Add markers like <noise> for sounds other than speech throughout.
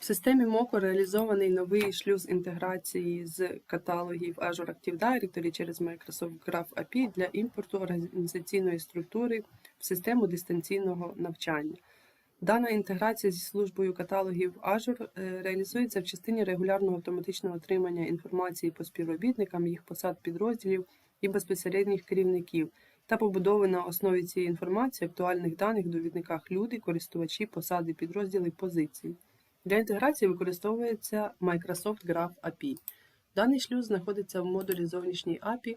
В системі МОКО реалізований новий шлюз інтеграції з каталогів Azure Active Directory через Microsoft Graph API для імпорту організаційної структури в систему дистанційного навчання. Дана інтеграція зі службою каталогів Azure е, реалізується в частині регулярного автоматичного отримання інформації по співробітникам, їх посад підрозділів і безпосередніх керівників та побудови на основі цієї інформації актуальних даних в довідниках люди, користувачі, посади, підрозділи, позиції. Для інтеграції використовується Microsoft Graph API. Даний шлюз знаходиться в модулі зовнішній API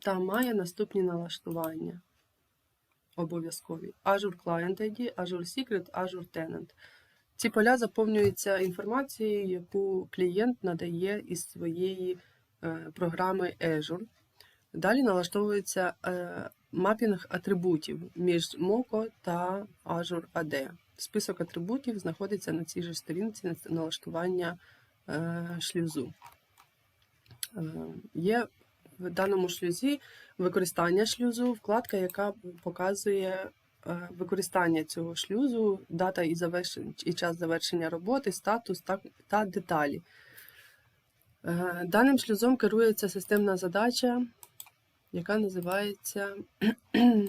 та має наступні налаштування обов'язкові: Azure Client ID, Azure Secret, Azure Tenant. Ці поля заповнюються інформацією, яку клієнт надає із своєї е, програми Azure. Далі налаштовується е, мапінг атрибутів між Moco та Azure AD. Список атрибутів знаходиться на цій же сторінці налаштування е, шлюзу. Е, Є в даному шлюзі використання шлюзу, вкладка, яка показує е, використання цього шлюзу, дата і, і час завершення роботи, статус та, та деталі. Даним шлюзом керується системна задача, яка називається <clears throat>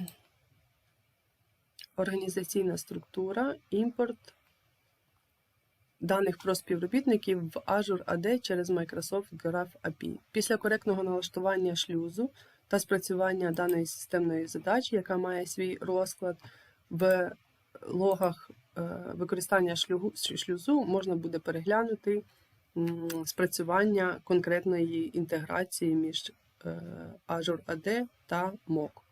організаційна структура, імпорт даних про співробітників в Azure AD через Microsoft Graph API. Після коректного налаштування шлюзу та спрацювання даної системної задачі, яка має свій розклад в логах е, використання шлюзу, можна буде переглянути спрацювання конкретної інтеграції між Azure AD та MOC.